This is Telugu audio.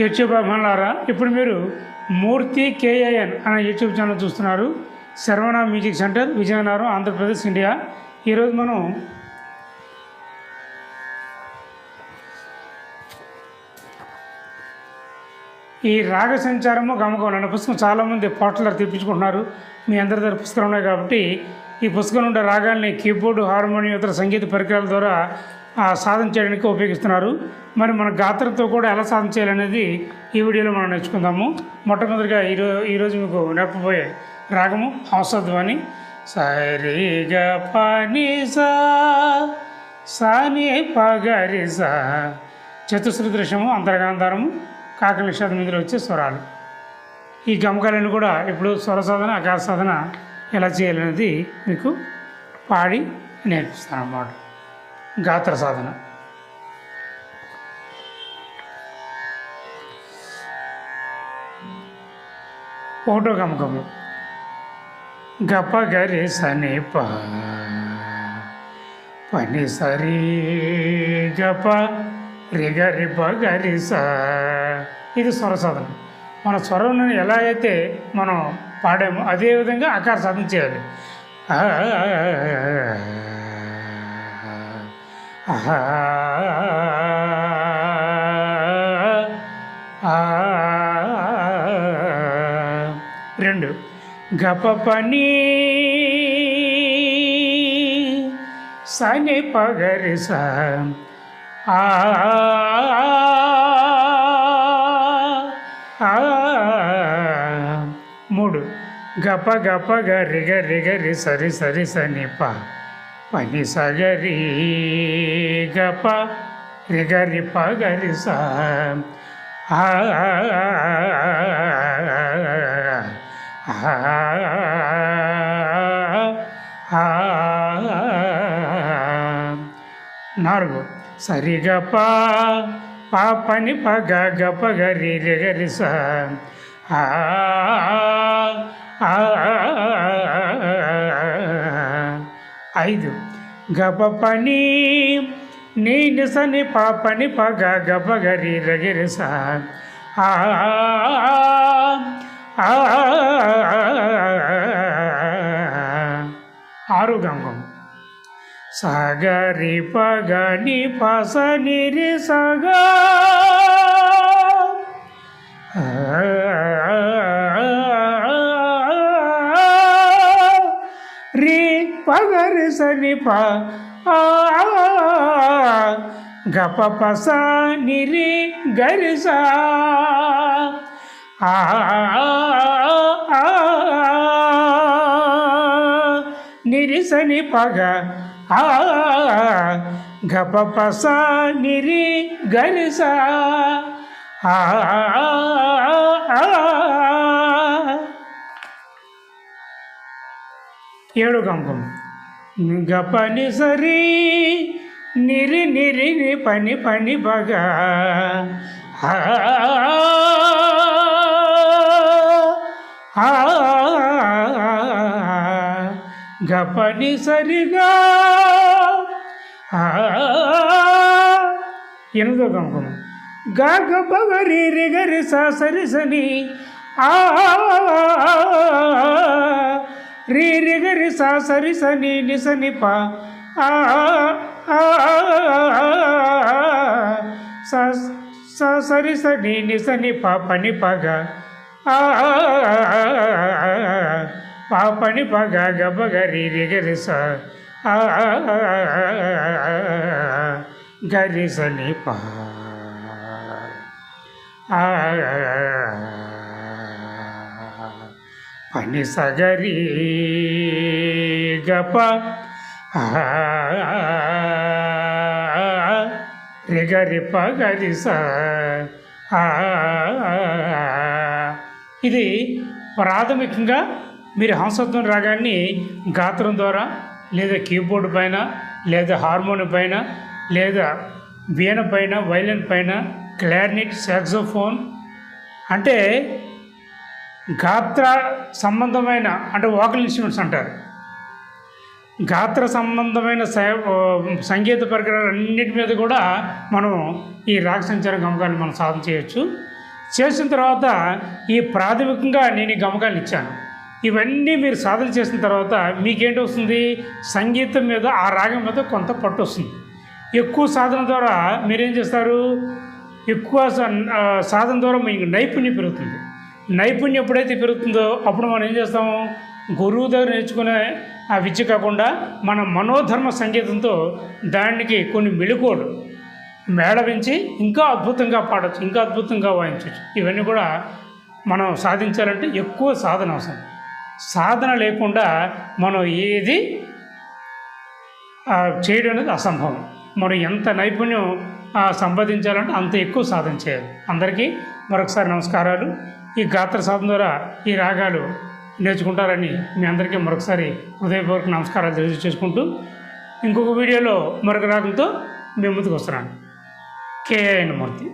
యూట్యూబ్ అభిమానులారా ఇప్పుడు మీరు మూర్తి కేఏఎన్ అనే యూట్యూబ్ ఛానల్ చూస్తున్నారు. Sharvana music centre Vizianagaram Andhra Pradesh India. ఈరోజు మనం ఈ రాగ సంచారము గమకం అనే పుస్తకం చాలామంది పాటలు తెప్పించుకుంటున్నారు. మీ అందరి దగ్గర పుస్తకాలు ఉన్నాయి కాబట్టి ఈ పుస్తకం ఉండే రాగాల్ని కీబోర్డు హార్మోనియం ఇతర సంగీత పరికరాల ద్వారా సాధన చేయడానికి ఉపయోగిస్తున్నారు. మరి మన గాత్రంతో కూడా ఎలా సాధన చేయాలనేది ఈ వీడియోలో మనం నేర్చుకుందాము. మొట్టమొదటిగా ఈరో ఈరోజు మీకు నేర్పబోయే రాగము హంసధ్వని సరిగ పని సా సాని పగరి సా చతుశ్రుతి దృశ్యము అంతర్గాంధారము కాకల నిషాదం ఇందులో వచ్చే స్వరాలు. ఈ గమకాలను కూడా ఇప్పుడు స్వర సాధన ఆకాశ సాధన ఎలా చేయాలనేది మీకు పాడి నేర్పిస్తాను అన్నమాట. గాత్ర సాధన. ఒకటో గమకము గప గరి సని ప. పని సరి గప. రిగ రిప గరి స. ఇది స్వర సాధన. మన స్వరం ఎలా అయితే మనం పాడామో అదే విధంగా ఆకార సాధన చేయాలి. రెండు. గప పని సని పగరి స. ఆ, మూడు. గప గప గరి గరి గరి సరి సరి సని ప. పని సగరి గప రిగరి పగరి ప నాలుగు సరిగప పా పని పగ గప గరి రిగరి సా ఆ, ఆ, ఐదు గప పని నీ నిసని పా పగ గప గరి రగిరి స ఆరు గంగం సగరి పగని పసని రి సగా రి పగరి సని ప గప పస నిరి గరి సా ఆ నిరిసని పగ ఆ గప పస నిరి గరిస ఆ ఏడు కంపం గపని సరి నిరి నిరి పని పని బగ. గపని సరిగా ఎనిమిదో గమకము గా గప గరి రి గరి సా సరి సని ఆ రి రి సా సరి సని నిసని ప ఆ సరి సని నిసని ప పని పగ ఆ పా పని పగ గబగ గరి రి గరి స ఆ గరి సని ప పని సగరి గప రిగరి పగరి స. ఇది ప్రాథమికంగా మీరు హంసత్వం రాగాన్ని గాత్రం ద్వారా లేదా కీబోర్డ్ పైన లేదా హార్మోన్ పైన లేదా వీణ పైన వైలిన్ పైన క్లారినెట్ సాక్సోఫోన్ అంటే గాత్ర సంబంధమైన అంటే వోకల్ ఇన్స్ట్రుమెంట్స్ అంటారు. గాత్ర సంబంధమైన సంగీత పరికరాలు అన్నిటి మీద కూడా మనం ఈ రాగ సంచారం గమకాన్ని మనం సాధన చేయొచ్చు. చేసిన తర్వాత ఈ ప్రాథమికంగా నేను ఈ గమకాలు ఇచ్చాను. ఇవన్నీ మీరు సాధన చేసిన తర్వాత మీకేంటి వస్తుంది? సంగీతం మీద ఆ రాగం మీద కొంత పట్టు వస్తుంది. ఎక్కువ సాధన ద్వారా మీరేం చేస్తారు? ఎక్కువ సాధన ద్వారా మీకు నైపుణ్యం పెరుగుతుంది. నైపుణ్యం ఎప్పుడైతే పెరుగుతుందో అప్పుడు మనం ఏం చేస్తాము? గురువు దగ్గర నేర్చుకునే ఆ విద్య కాకుండా మన మనోధర్మ సంగీతంతో దానికి కొన్ని మెళుకోలు మేళవించి ఇంకా అద్భుతంగా పాడవచ్చు ఇంకా అద్భుతంగా వాయించవచ్చు ఇవన్నీ కూడా మనం సాధించాలంటే ఎక్కువ సాధన అవసరం. సాధన లేకుండా మనం ఏది చేయడం అనేది అసంభవం. మనం ఎంత నైపుణ్యం సంపాదించాలంటే అంత ఎక్కువ సాధన చేయాలి. అందరికీ మరొకసారి నమస్కారాలు. ఈ గాత్ర సాధన ద్వారా ఈ రాగాలు నేర్చుకుంటారని మీ అందరికీ మరొకసారి హృదయపూర్వక నమస్కారాలు తెలియజేసుకుంటూ ఇంకొక వీడియోలో మరొక రాగంతో మేము ముందుకు వస్తున్నాను. కేఎన్ మూర్తి